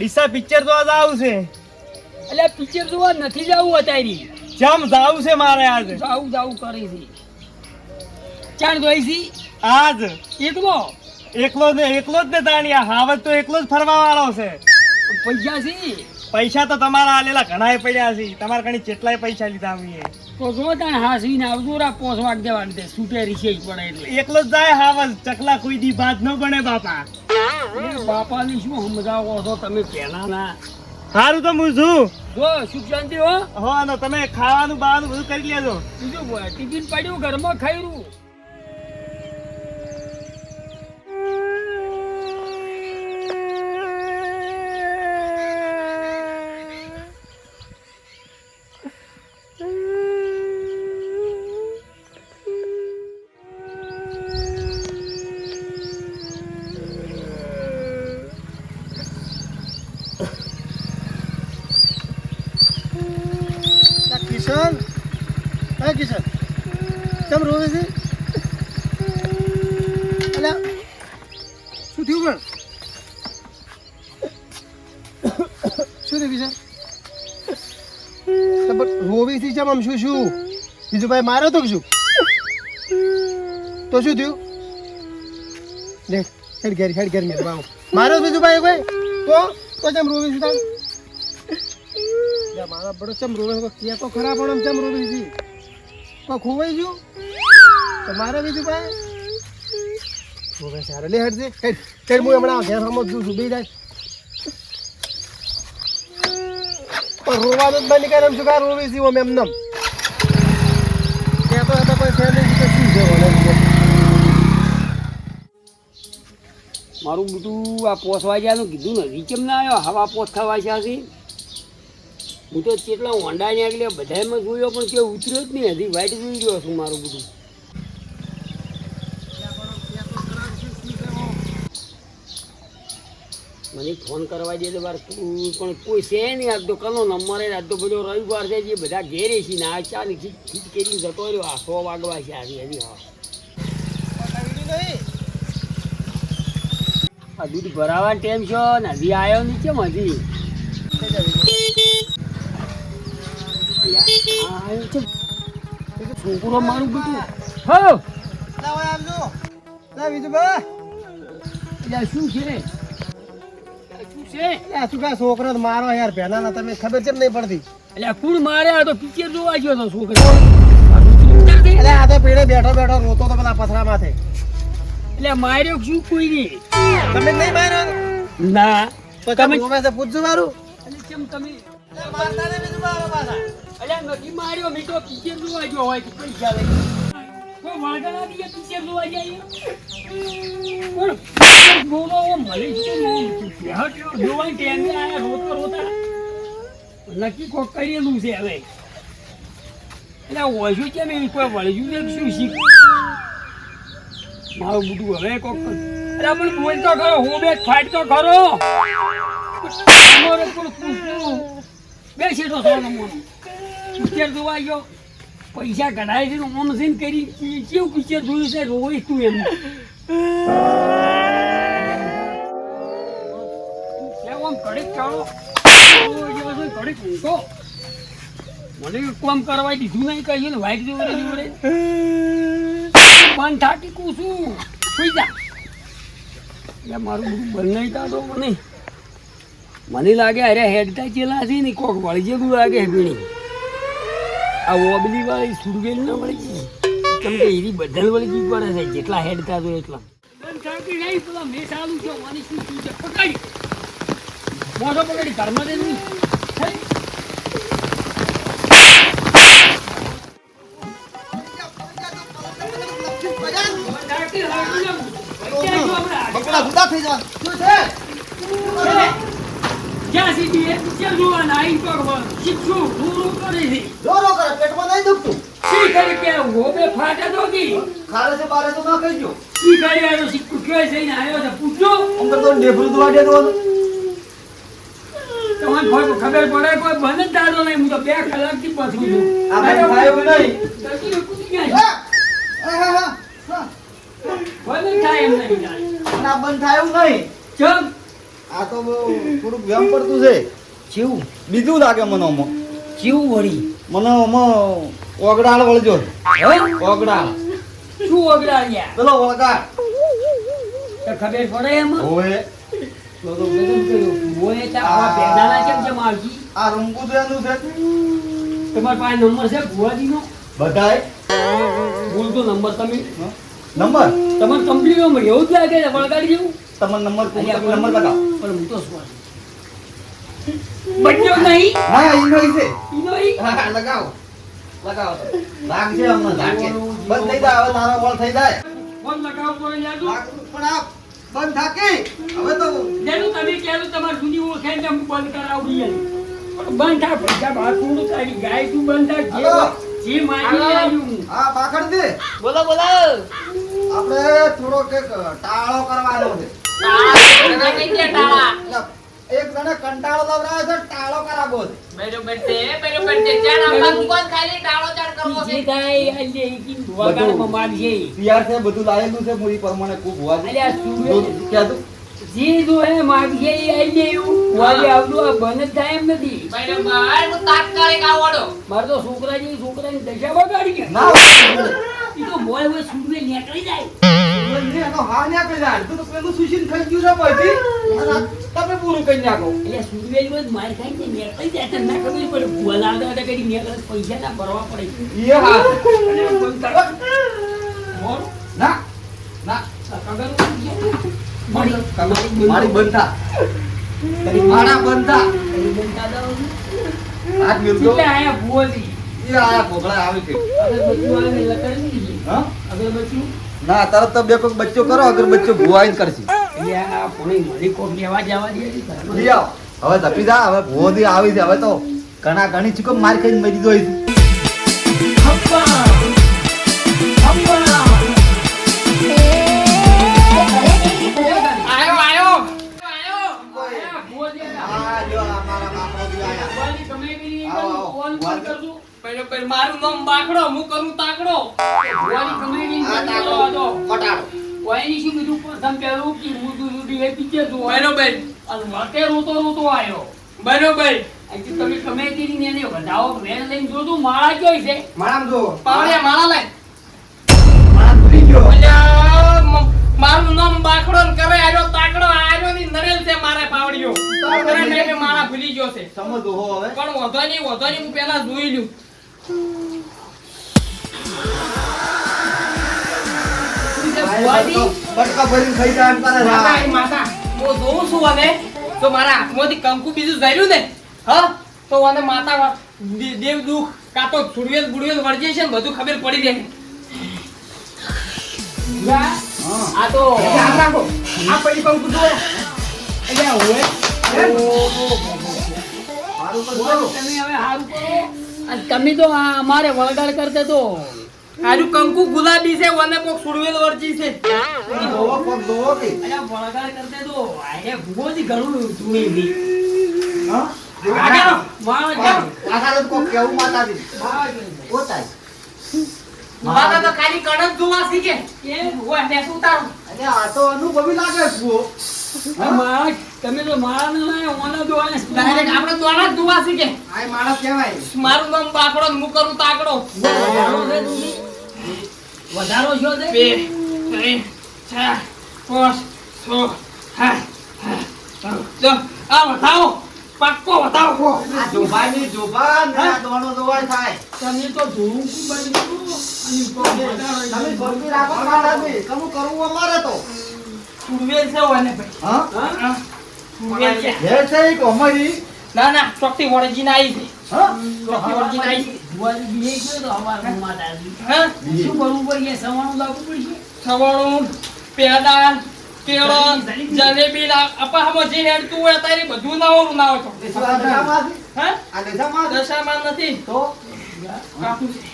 Deesa picture જોવા જાવું છે? એટલે પિક્ચર જોવા નથી જવું અત્યારે. જામ જાવું છે મારે આજ. જાવું જાવું કરી છે. ચાણ જોઈ છી? આજ. એકલો? એકલો ને એકલો જ ને તાણિયા. હાવત તો એકલો જ ફરવા વાળો છે. પૈસા છે? પૈસા તો તમારા આલેલા ઘણાય પડ્યા છે. તમારા કણી કેટલાય પૈસા લીધા અમે. તો જો હાસી ને આવજો રા પોસ વાગ દેવાનું તે છૂટે રીસે પડે એટલે. એકલો જ જાય હાવત ચકલા કોઈ દી ભાત ન બને બાપા. બાપાને શું સમજાવો છો તમે પહેલાના સારું તો હું છું. જો સુખ શાંતિ હો. હો ને તમે ખાવાનું બાવાનું બધું કરી લેજો. બીજું ટિફિન પડ્યું ઘરમાં ખાઈ કિશન હા કિશન કેમ રોવે છે? અલ્યા, શું થયું પણ? શું થયું કિશન રોવી થી ચમ આમ શું શું? બીજું ભાઈ માર્યો તો શું? તો શું થયું? હેડ ઘેર હેડ ઘેર મેં મારો માર્યો તો બીજું ભાઈ કોઈ? તો? તો ચમ રોવી છે તાર? મારા બડો ચમ રોવે કે તો ખરા પણ ચમ રોવી કોઈ ખોવાઈ ગયું? તો મારે બીજું ભાઈ રોવે અરે લે હેડ હેડ હું હમણાં ઘેર સમજ છું જાય પણ રોવાનું જ બંધ કરે, એમ શું કાર રોવી ત્યાં તો હતા કોઈ મારું બધું આ પોસ વાગ્યાનું કીધું નથી કેમ ના આવ્યો? હવા પોસ થવા છે હું તો કેટલા હોંડા ને આગળ બધામાં જોયો પણ કે ઉતર્યો જ નહીં. હજી વાઈટ જોઈ ગયો છું મારું બધું. મને ફોન કરવા દે તો કોઈ પણ કોઈ છે નહીં. આજ તો કલો નંબર આજ તો બધો રવિવાર છે. જે બધા ઘેરે છે ને આ ચા ની ખીચ ખીચ કરીને જતો રહ્યો. આ સો વાગવા છે આજે હજી, હા. આ દૂધ ભરાવાનો ટાઈમ છે ને. હજી આવ્યો નહીં કેમ હજી? છોકરો મારું હો બીજું શું છે છોકરો મારો. યાર પહેલા તમે ખબર કેમ નહીં પડતી એટલે કુણ મારે આ તો પિક્ચર જોવા ગયો હતો છોકરો એટલે આ તો પેડે બેઠો બેઠો રોતો તો પેલા પથરા માથે એટલે માર્યો શું કોઈ નહીં તમે નહીં માર્યો ના તમે પૂછજો મારું કેમ તમે અલ્યા નથી માર્યો મેં તો પિક્ચર જોવા ગયો હોય ઓ શું જોવાની નક્કી કોક કરેલું છે હવે. એટલે ઓછું કેમ એવી કોઈ વળ્યું ને શું શીખ? મારું બધું હવે કોક એટલે પણ બોલ તો ખરો, હું બે ફાઈટ તો ખરો. તમારો પણ પૂછવું? બેસી તો સો નંબરનો પિક્ચર જોવા ગયો. પૈસા કઢાય છે ઓમ સીન કરી. કેવું પિક્ચર જોયું છે? રોઈશ તું એમ કેમ આમ ચાલો ઊંઘો. મને કોમ કરવા દીધું નહીં કહ્યું ને વાઈટ જોડે જોડે. બંધ થાકી કુશું સુઈ જા. મારું બધું બંધ મને. મને લાગે અરે હેડતા ચેલા છે ને, કોક વળી જેવું લાગે ભીણી આ ઓબલી વાળી સુરવેલ ના વળગી કેમ કે એની બદલ વળગી પડે છે જેટલા હેડ તો એટલા. પેલા મેં ચાલુ છે મારી શું શું છે? પકડી. મોઢો પકડી ઘરમાં દે નહીં. બકડા ગુદા થઈ જા શું છે? જ્યાં સુધી એ પિક્ચર જોવાના આઈ તો શીખશું પૂરું કરે છે જોરો કરે પેટમાં નહીં દુખતું. શી કરી કે હોબે ફાટે તો કી? ખારે છે બારે તો ના કહીજો શી કરી આવ્યો શીખું ક્યાં જઈને આવ્યો છે પૂછજો. અંદર તો નેફરું દવા દો તમને કોઈ ખબર પડે કોઈ બંધ જ નહીં હું તો બે કલાકથી પછું છું. આ ભાઈ નહીં? કૂદી ગયા છે. બંધ થાય એમ નહીં ના બંધ થાય એવું નહીં. ચમ આ તો થોડુંક વ્યમ પડતું છે. ચેવું બીજું લાગે મને આમાં ચેવું વળી. મને આમાં ઓગડાળ વળજો. ઓગડાળ. શું ઓગળાડ્યા પેલો વળગાડ તો ખબર પડે એમાં? હોવે. તો તો કર્યો. ભેડાના કેમ છે માવજી? આ રૂમકું તો છે. તમારા પાસે નંબર છે ભુવાજીનો? બધાય. બોલતો નંબર તમે. નંબર? તમારે કંપનીમાં એવું જ લાગે છે વળગાડી જેવું? તમારો નંબર તમે નંબર બતાવો. પણ હું તો શું બચ્યો નહીં? હા ઈનો છે. ઈનો ઈ? હા લગાવો. લગાવો. તો. લાગશે હમણાં લાગે બંધ થઈ જાય હવે તારો બોલ થઈ જાય. ફોન લગાવો તો યાદુ પણ આ બંધ થાકે. હવે તો જેનું તમે કહેલું તમાર જૂની ઓળખાણ છે હું બંધ કરાવડી યાર બંધ થા પૈસા બહાર થોડું તારી ગાય તું બંધ થા જે જે માની આવ્યું હા પાકડ દે બોલો બોલો. આપણે થોડો કે ટાળો કરવાનો છે. એક જણે કંટાળો લવરાયો છે ટાળો છે છે બધું લાયેલું છે પ્રમાણે ખૂબ અલ્યા હે આ થાય એમ નથી મારે તો છોકરા છોકરાની દશા બગાડી ગયા. ના ઈ તો મોય હોય સુરવે નીકળી જાય. એનો હાર ના કરી તો પેલું સુશીલ થઈ ગયું છે પછી તમે પૂરું કરી નાખો એટલે સુરવેલ રોજ માર ખાઈ ને નીકળી જાય ના ખબર પડે ભૂવા હતા કદી નીકળે પૈસા ના ભરવા પડે એ હાર અને બંધ થાય. મોર, ના ના આ કગર ઉડી ગયા. મારી મારી મારી બંધા મારા બંધા મારી બંધ દાદા ઉડી. આજ મિલતો આયા ભૂવાજી? એ આયા ભોગળા આવી છે અગરબત્તીઓ આવીને લગાડી દીધી. હા અગરબત્તીઓ? ના તરત તો બે કોક બચ્ચો કરો અગર બચ્ચો ભુવાઈ કરશે. હવે ધપી જા હવે ભુવોથી આવી છે હવે તો ઘણા ઘણી ચીકો માર ખાઈને મરી જોઈ મારું નામ બાકડો હું કરું તાકડો. ભૂવાજી તમે બી આ કોલ તાકો કરો આ તો. મટાડો કોઈની શું કીધું પ્રથમ પહેલું કે મોટું સુધી એ પીછે જો બરોબર. અને વાતે રોતો રોતો આવ્યો બરોબર. આજે તમે ગમે તેની એને વધાવો વેન લઈને જોજો માળા ક્યોય છે? માળા જો પાવડિયા માળા લઈ માળા ભૂલી ગયો. અલ્યા, મારું નામ બાકડો ને કરે આજો તાકડો આજો ની નરેલ છે મારે પાવડિયો તાકડા ટાઈમે માળા ભૂલી ગયો છે. સમજો હો હવે. પણ વધો નહીં વધો નહીં હું પહેલા જોઈ લ્યું ભુવાજી બટકા ભરીને ખાઈ જાય એમ માતા. માતા હું જોઉં છું અને તો મારા હાથમાંથી કંકુ બીજું જર્યું ને હા તો અને માતા દેવ દુઃખ કાં તો છુડવેલ બુડવેલ વળજે છે ને બધું ખબર પડી જાય. આ તો યાદ રાખો. આ પેલી કંકુ જો એટલે હવે તમે હવે સારું કરો. તમે તો આ અમારે વળગાડ કરતે તો. આજુ કંકુ ગુલાબી છે અને કોક સુડવેલ વળજી છે. કે. અલ્યા વળગાડ કરતે તો આને ભુવાજી ઘણું હતી. હા? આગળ. કોક કેવું માતાજી. માળા પોતાય. માતા તો ખાલી કણક જોવા શીખે એ ઓય ને શું તારું અને આ તો અનુભવી લાગે છે તમે તો માળા ના લાયા ઓના તો ડાયરેક્ટ આપણે દોડા જ જોવા શીખે આ માણસ કહેવાય. મારું નામ બાકડો ને હું કરું તાકડો. વધારો છે તું? વધારો છો તે? બે ત્રણ ચાર પાંચ છ સાત આઠ જો આ વધાવો પાક્કો બતાવો આ જોભાની જોભાન ને દોણો દોવાય થાય. તમે તો ધૂમ તો તમે. ભરતી રાખો માતાજી કમું કરવું અમારે તો. છુડવેલ છે ઓને ભાઈ. હા? હા? છુડવેલ છે. હે છે એક અમારી. ના ના ચોકટી વળજી ના આવી છે. હા? ચોકટી વળજી ના આવી ભુવાજી બીએ ગયો તો અમારા માતાજી. હા? શું કરવું? સવાણું લાવવું પડશે? સવાણું પેડા કેળો જલેબી ના અપાહમાં જે હેડતું હોય તારી બધું ના હોય ના હોય તો આ દશામાંથી? હા આ દશામાંથી? દશામાં નથી તો કાપું છે છે?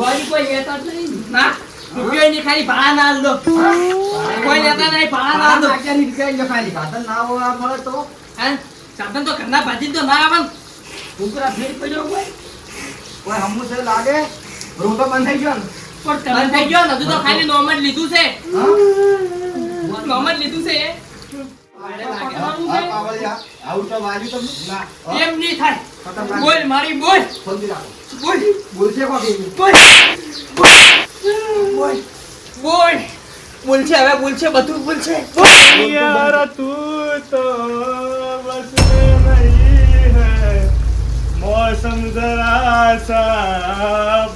છે કોઈ લેતા નહીં ને. ના રૂપિયો ની ખાલી ભાડા ના દો. કોઈ લેતા નહીં ભાડા ના નાખ્યાની રીતે જો ખાલી સાધન ના હોય મળે તો? સાધન તો ઘરના ભાજી તો ના આવે ને. છોકરા ફેર પડ્યો કોઈ કોઈ હમું છે લાગે? તો બંધ થઈ ગયો ને. પણ બંધ થઈ ગયો હજુ તો ખાલી નોમ જ લીધું છે? નોમ જ લીધું છે? ના. એમ નહીં થાય. બોલ મારી. બોલ. બોલ બોલ બોલ છે હવે બોલ છે બધું બોલ છે यार तू तो बस में नहीं है मौसम जरा सा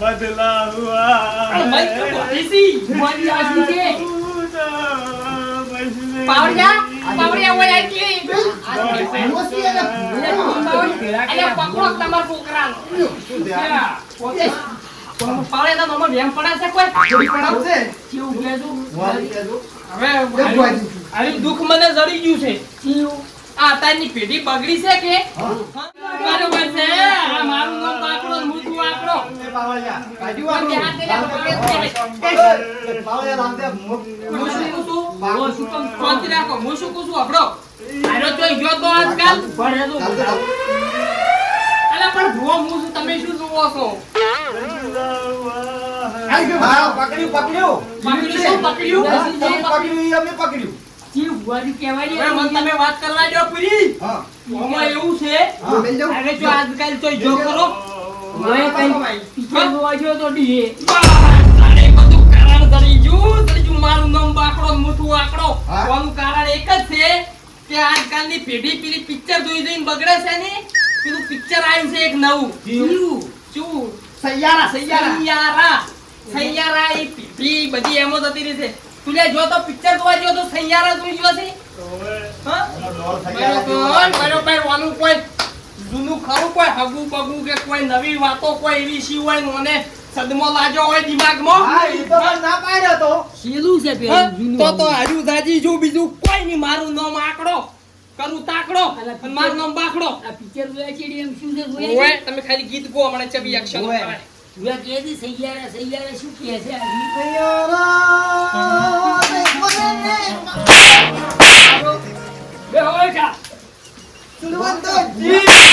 बदला हुआ આ મસ્ત है બોલીસી. બોલી આજી છે. तू तो बस में પાવડિયા नहीं પાવડિયા ઓય આજી. મોસી એને અલ્યા પકડો તમારા છોકરાનો. શું ધ્યાન? પાવડિયા તો નોમાં વેમ પડે છે કોઈ? થોડી પડાવશે? કેવું કહેતું? હવે કેમ હારી- વાજી? હારી દુઃખ મને જડી ગયું છે. આ અત્યારની પેઢી બગડી છે કે? બરોબર છે. આ મારું નામ બાકડો મૂકું આકડો. એ પાવળિયા. પણ પાવળિયા શું? શાંતિ રાખો. આનો ગયો તો આજકાલ. તો. અલા પણ જુઓ હું તમે શું જુઓ છો? હા, પકડ્યું, પકડ્યું. પકડ્યું પકડ્યું. પકડ્યું, અમે પકડ્યું. કેવું ભુવાજી કહેવાય હવે મને ને? તમે વાત કરવા દો પૂરી. એવું છે. જો આજકાલ તો જો કરો. આજકાલની પેઢી પેલી પિક્ચર જોઈ જોઈને બગડે છે ને? પેલું પિક્ચર આવ્યું છે એક નવું. શું? સૈયારા, સૈયારા. સૈયારા. સૈયારા એ પેઢી બધી એમ જ રહી છે. તું લે જો તો પિક્ચર જોવા જો તો સૈયારા જોઈ ગયો છે. હા? એનો ડોર સૈયારા જેવો બરોબર બરોબર કોઈ જૂનું ખરું કોઈ હગું બગું કે કોઈ નવી વાતો કોઈ એવી શી મને સદમો લાજો હોય દિમાગમાં? હા, ઈ તો ના પાડ્યો તો. શેલું છે હા? તો તો હજુ દાજી જો બીજું કોઈ નહીં મારું નામ આકડો કરું તાકડો અને મારું નામ બાકડો. આ પિક્ચર જોયા છે એમ શું છે? તમે ખાલી ગીત ગો મને ચબી એક્શન કરાય જોયા હોય છે સૈયારા સૈયારા શું કહે છે આ? ગીત?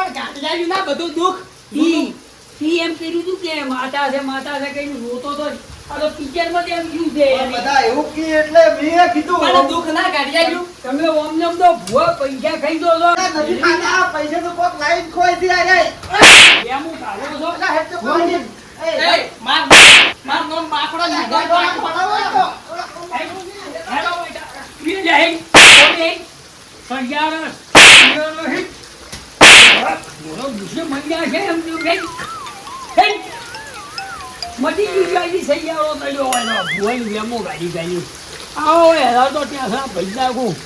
પણ ગાંઠિયાયું ના બધું દુઃખ ઈ- ઈ એમ કર્યું તું કે માતા છે માતા છે કઈ રોતો તો આ તો પિક્ચરમાં તો એમ કીધું છે. બધા એવું કે એટલે મેં કીધું. પણ દુઃખ ના ગાંઠિયાયું તમે ઓમ નમ તો ભૂવા પૈસા ખાઈ દો છો. નથી ખાતા, પૈસા તો કોક લાઈન ખોઈ દી આ રે. એમ હું કાઢો છો. ના હેડ તો કોઈ એ, માર માર નોમ માકડો ના. ગાય ડોળા પડાવો તો. હેલો બેટા. પી જાય ઓમે સૈયારા સૈયારા હે મટી ગયું ગાડી સૈયારો તળ્યો હોય ભુવાની વેમો ગાડી તો ત્યાં સા ભાઈ નાખું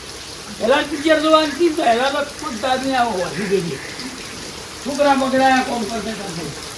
હેલા પિક્ચર જોવા તો હેલા તો ખુદ દાદી આવો વધી ગઈ છોકરા બગડા કોમ કરતા